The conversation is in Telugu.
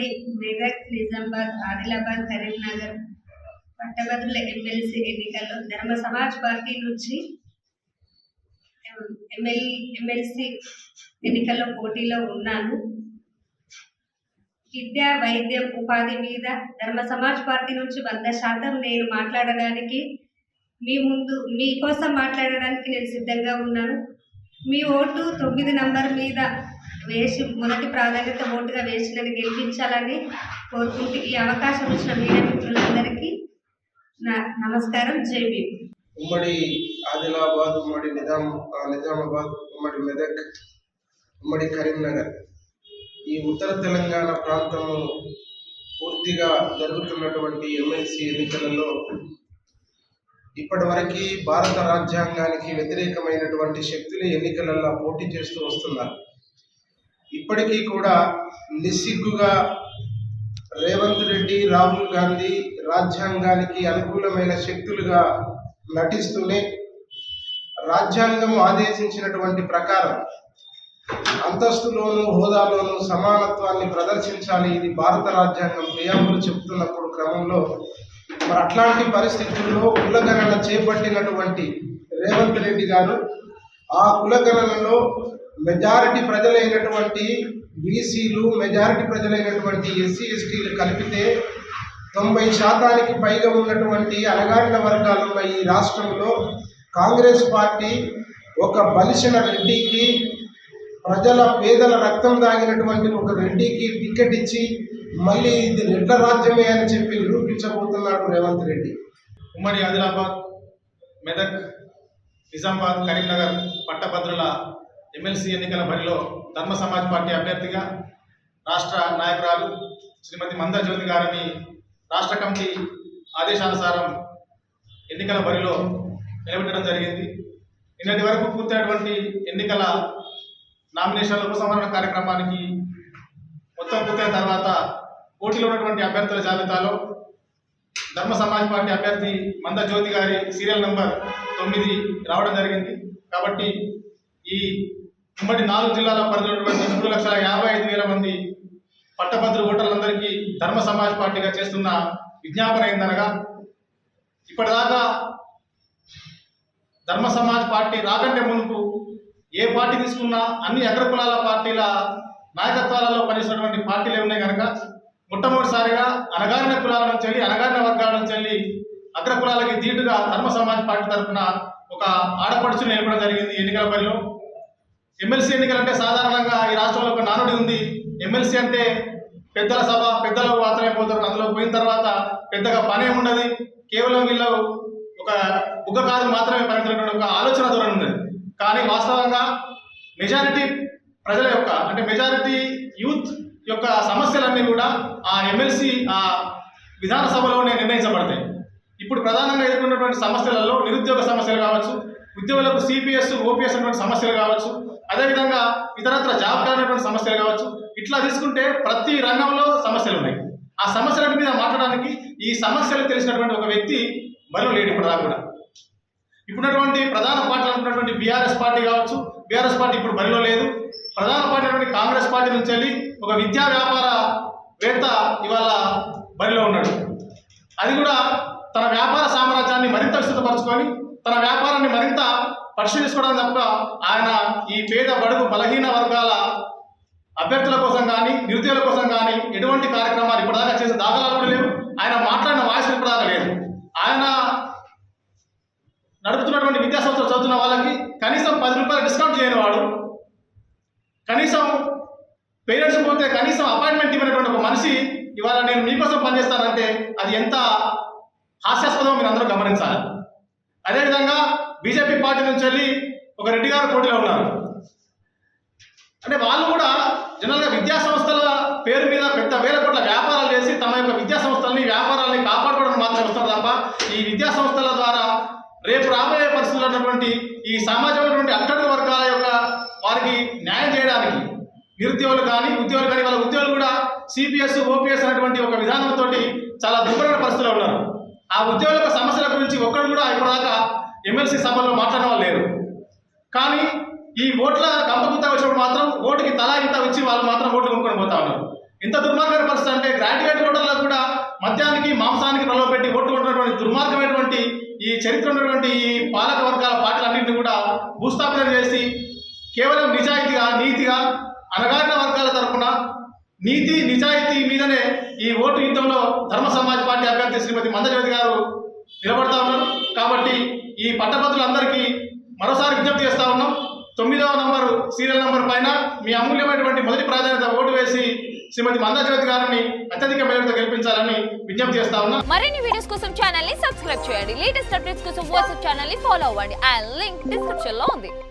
ఉమ్మడి మెదక్ నిజామాబాద్ ఆదిలాబాద్ కరీంనగర్ పట్టభద్రుల ఎమ్మెల్సీ ఎన్నికల్లో ధర్మ సమాజ్ పార్టీ నుంచి ఎమ్మెల్ ఎమ్మెల్సీ ఎన్నికల్లో పోటీలో ఉన్నాను. విద్య వైద్యం ఉపాధి మీద ధర్మ సమాజ్ పార్టీ నుంచి వంద శాతం నేను మాట్లాడడానికి మీ ముందు మీకోసం మాట్లాడడానికి నేను సిద్ధంగా ఉన్నాను. మీ ఓటు తొమ్మిది నంబర్ మీద వేసి మొదటి ప్రాధాన్యత ఓటుగా వేసి నన్ను గెలిపించాలని కోరుకుంటూ ఈ అవకాశం ఇచ్చిన మీడియా మిత్రులందరికీ నమస్కారం. జై భీమ్. ఉమ్మడి ఆదిలాబాద్ ఉమ్మడి నిజాం నిజామాబాద్ ఉమ్మడి మెదక్ ఉమ్మడి కరీంనగర్ ఈ ఉత్తర తెలంగాణ ప్రాంతము పూర్తిగా జరుగుతున్నటువంటి ఎమ్మెల్సీ ఎన్నికలలో ఇప్పటివరకు భారత రాజ్యాంగానికి వ్యతిరేకమైనటువంటి శక్తులు ఎన్నికలలో పోటీ చేస్తూ వస్తున్నారు. ఇప్పటికీ కూడా నిస్సిగ్గుగా రేవంత్ రెడ్డి రాహుల్ గాంధీ రాజ్యాంగానికి అనుకూలమైన శక్తులుగా నటిస్తూనే రాజ్యాంగం ఆదేశించినటువంటి ప్రకారం అంతస్తులోను హోదాలోను సమానత్వాన్ని ప్రదర్శించాలి. ఇది భారత రాజ్యాంగం ప్రియాంబులు చెప్తున్నప్పుడు క్రమంలో. మరి అట్లాంటి పరిస్థితుల్లో కులగణన చేపట్టినటువంటి రేవంత్ రెడ్డి గారు ఆ కులగణనలో మెజారిటీ ప్రజలైనటువంటి బీసీలు మెజారిటీ ప్రజలైనటువంటి ఎస్సీ ఎస్టీలు కలిపితే తొంభై శాతానికి పైగా ఉన్నటువంటి అణగారిన వర్గాలు ఉన్న ఈ రాష్ట్రంలో కాంగ్రెస్ పార్టీ ఒక బలిసిన రెడ్డికి ప్రజల పేదల రక్తం దాగినటువంటి ఒక రెడ్డికి టికెట్ ఇచ్చి మళ్ళీ ఇది రెడ్ల రాజ్యమే అని చెప్పి నిరూపించబోతున్నాడు రేవంత్ రెడ్డి. ఉమ్మడి ఆదిలాబాద్ మెదక్ నిజామాబాద్ కరీంనగర్ పట్టభద్రుల ఎమ్మెల్సీ ఎన్నికల బరిలో ధర్మ సమాజ్ పార్టీ అభ్యర్థిగా రాష్ట్ర నాయకురాలు శ్రీమతి మందర్ జ్యోతి గారిని రాష్ట్ర కమిటీ ఆదేశానుసారం ఎన్నికల బరిలో నిలబెట్టడం జరిగింది. నిన్నటి వరకు పూర్తయినటువంటి ఎన్నికల నామినేషన్ల ఉపసంహరణ కార్యక్రమానికి మొత్తం పూర్తయిన తర్వాత పోటీలో ఉన్నటువంటి అభ్యర్థుల జాబితాలో ధర్మ సమాజ్ పార్టీ అభ్యర్థి మంద జ్యోతి గారి సీరియల్ నంబర్ తొమ్మిది రావడం జరిగింది. కాబట్టి ఈ ఉమ్మడి నాలుగు జిల్లాల పరిధిలో మూడు లక్షల యాభై ఐదు వేల మంది పట్టభద్రు ఓటర్లందరికీ ధర్మ సమాజ్ పార్టీగా చేస్తున్న విజ్ఞాపన ఏందనగా ఇప్పటిదాకా ధర్మ సమాజ్ పార్టీ రాకంటే మునుపు ఏ పార్టీ తీసుకున్నా అన్ని అగ్రకులాల పార్టీల నాయకత్వాలలో పనిచేసినటువంటి పార్టీలే ఉన్నాయి కనుక మొట్టమొదటిసారిగా అనగారిన కులాల నుంచి వెళ్ళి అనగారిన వర్గాల నుంచి వెళ్ళి అగ్ర కులాలకి ధీటుగా ధర్మ సమాజ్ పార్టీ తరఫున ఒక ఆడపడుచుని నిలపడం జరిగింది ఎన్నికల పనిలో ఎమ్మెల్సీ ఎన్నికలంటే సాధారణంగా ఈ రాష్ట్రంలో ఒక నానుడి ఉంది. ఎమ్మెల్సీ అంటే పెద్దల సభ పెద్దలు మాత్రమే పోతారు. అందులో పోయిన తర్వాత పెద్దగా పనే ఉండదు. కేవలం వీళ్ళు ఒక బుగ్గకారు మాత్రమే పరిమితమైనటువంటి ఒక ఆలోచన ధోరణి ఉన్నది. కానీ వాస్తవంగా మెజారిటీ ప్రజల యొక్క అంటే మెజారిటీ యూత్ యొక్క సమస్యలన్నీ కూడా ఆ ఎమ్మెల్సీ ఆ విధాన సభలోనే నిర్ణయించబడతాయి. ఇప్పుడు ప్రధానంగా ఎదుర్కొన్నటువంటి సమస్యలలో నిరుద్యోగ సమస్యలు కావచ్చు ఉద్యోగులకు సిపిఎస్ ఓపీఎస్ అటువంటి సమస్యలు కావచ్చు అదేవిధంగా ఇతరత్ర జాబ్ కానటువంటి సమస్యలు కావచ్చు ఇట్లా తీసుకుంటే ప్రతి రంగంలో సమస్యలు ఉన్నాయి. ఆ సమస్యల మీద మాట్లాడడానికి ఈ సమస్యలు తెలిసినటువంటి ఒక వ్యక్తి మరో లేడు ఇప్పుడు దాకా కూడా. ఇప్పుడున్నటువంటి ప్రధాన పార్టీలు అనుకున్నటువంటి బీఆర్ఎస్ పార్టీ కావచ్చు బీఆర్ఎస్ పార్టీ ఇప్పుడు బరిలో లేదు. ప్రధాన పార్టీ అయినటువంటి కాంగ్రెస్ పార్టీ నుంచి వెళ్ళి ఒక విద్యా వ్యాపార వేత్త ఇవాళ బరిలో ఉన్నాడు. అది కూడా తన వ్యాపార సామ్రాజ్యాన్ని మరింత విస్తృతపరచుకొని తన వ్యాపారాన్ని మరింత పరిశీలించుకోవడం తప్ప ఆయన ఈ పేద బడుగు బలహీన వర్గాల అభ్యర్థుల కోసం కానీ నిరుద్యోగుల కోసం కానీ ఎటువంటి కార్యక్రమాలు ఇప్పటిదాకా చేసే దాఖలాలు కూడా లేవు. ఆయన మాట్లాడిన వాయిస్ ఇప్పటిదాకా లేదు. ఆయన నడుపుతున్నటువంటి విద్యా సంస్థలు చదువుతున్న వాళ్ళకి కనీసం పది రూపాయలు డిస్కౌంట్ చేయని వాడు కనీసం పేరెంట్స్ పోతే కనీసం అపాయింట్మెంట్ ఇవ్వనటువంటి ఒక మనిషి ఇవాళ నేను మీకోసం పనిచేస్తానంటే అది ఎంత హాస్యాస్పదం మీరు అందరూ గమనించాలి. అదేవిధంగా బీజేపీ పార్టీ నుంచి వెళ్ళి ఒక రెడ్డి గారు పోటీలో ఉన్నారు. అంటే వాళ్ళు కూడా జనరల్గా విద్యా సంస్థల పేరు మీద పెద్ద వేల కోట్ల వ్యాపారాలు చేసి తమ యొక్క విద్యా సంస్థల్ని వ్యాపారాలని కాపాడుకోవడం మాత్రం వస్తారు తప్ప ఈ విద్యా సంస్థల ద్వారా రేపు రాబోయే పరిస్థితుల్లో ఉన్నటువంటి ఈ సమాజంలో అట్టడుగు వర్గాల యొక్క వారికి న్యాయం చేయడానికి నిరుద్యోగులు కానీ ఉద్యోగులు కానీ వాళ్ళ ఉద్యోగులు కూడా సిపిఎస్ ఓపీఎస్ అనేటువంటి ఒక విధానంతో చాలా దుర్భరమైన పరిస్థితిలో ఉన్నారు. ఆ ఉద్యోగుల సమస్యల గురించి ఒక్కడు కూడా ఇప్పటిదాకా ఎమ్మెల్సీ సభలో మాట్లాడిన వాళ్ళు లేరు. కానీ ఈ ఓట్ల గంపగుత్త వచ్చినప్పుడు మాత్రం ఓటుకి తలా ఇంత వచ్చి వాళ్ళు మాత్రం ఓట్లు కొనుక్కొని పోతా ఉన్నారు. ఇంత దుర్మార్గమైన పరిస్థితి అంటే గ్రాడ్యుయేట్ ఓటర్లకు కూడా మద్యానికి మాంసానికి ప్రలోభపెట్టి ఓట్లు కొట్టినటువంటి దుర్మార్గమైనటువంటి ఈ చరిత్ర ఉన్నటువంటి ఈ పాలక వర్గాల పార్టీలన్నింటినీ కూడా భూస్థాపన చేసి కేవలం నిజాయితీగా నీతిగా అనగారిన వర్గాల తరఫున నీతి నిజాయితీ మీదనే ఈ ఓటు యుద్ధంలో ధర్మ సమాజ్ పార్టీ అభ్యర్థి శ్రీమతి మందజ్యోతి గారు నిలబడతా ఉన్నారు. కాబట్టి ఈ పట్టభద్రులందరికీ మరోసారి విజ్ఞప్తి చేస్తా ఉన్నాం. తొమ్మిదవ నంబర్ సీరియల్ నంబర్ పైన మీ అమూల్యమైనటువంటి మొదటి ప్రాధాన్యత ఓటు వేసి శ్రీమతి మందజ్యోతి గారిని అత్యధిక మేరకు గెలిపించాలని విజ్ఞప్తి చేస్తా ఉన్నాం. మరిన్ని వీడియోస్ కోసం ఛానల్ని సబ్స్క్రైబ్ చేయండి. లేటెస్ట్ అప్డేట్స్ కోసం వాట్సాప్ ఛానల్ని ఫాలో అవ్వండి. అండ్ లింక్ డిస్క్రిప్షన్లో ఉంది.